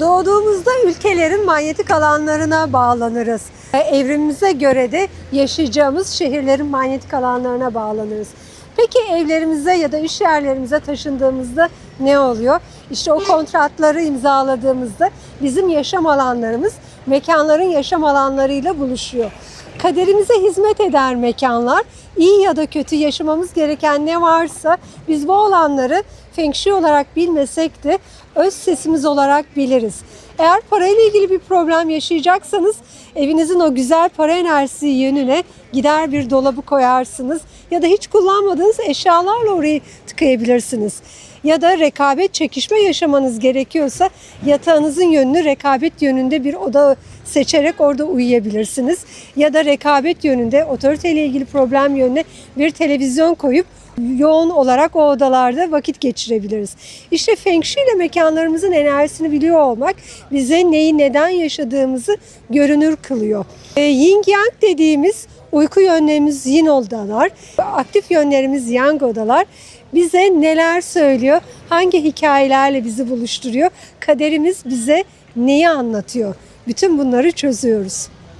Doğduğumuzda ülkelerin manyetik alanlarına bağlanırız. Evrimimize göre de yaşayacağımız şehirlerin manyetik alanlarına bağlanırız. Peki evlerimize ya da iş yerlerimize taşındığımızda ne oluyor? İşte o kontratları imzaladığımızda bizim yaşam alanlarımız mekanların yaşam alanlarıyla buluşuyor. Kaderimize hizmet eder mekanlar. iyi ya da kötü yaşamamız gereken ne varsa biz bu alanları Feng Shui olarak bilmesek de öz sesimiz olarak biliriz. Eğer parayla ilgili bir problem yaşayacaksanız evinizin o güzel para enerjisi yönüne gider bir dolabı koyarsınız ya da hiç kullanmadığınız eşyalarla orayı tıkayabilirsiniz. Ya da rekabet çekişme yaşamanız gerekiyorsa yatağınızın yönünü rekabet yönünde bir oda seçerek orada uyuyabilirsiniz. Ya da rekabet yönünde otoriteyle ilgili problem yönüne bir televizyon koyup yoğun olarak o odalarda vakit geçirebiliriz. İşte Feng Shui ile mekanlarımızın enerjisini biliyor olmak bize neyi neden yaşadığımızı görünür kılıyor. E, Yin Yang dediğimiz uyku yönlerimiz yin odalar, aktif yönlerimiz yang odalar bize neler söylüyor, hangi hikayelerle bizi buluşturuyor, kaderimiz bize neyi anlatıyor. Bütün bunları çözüyoruz.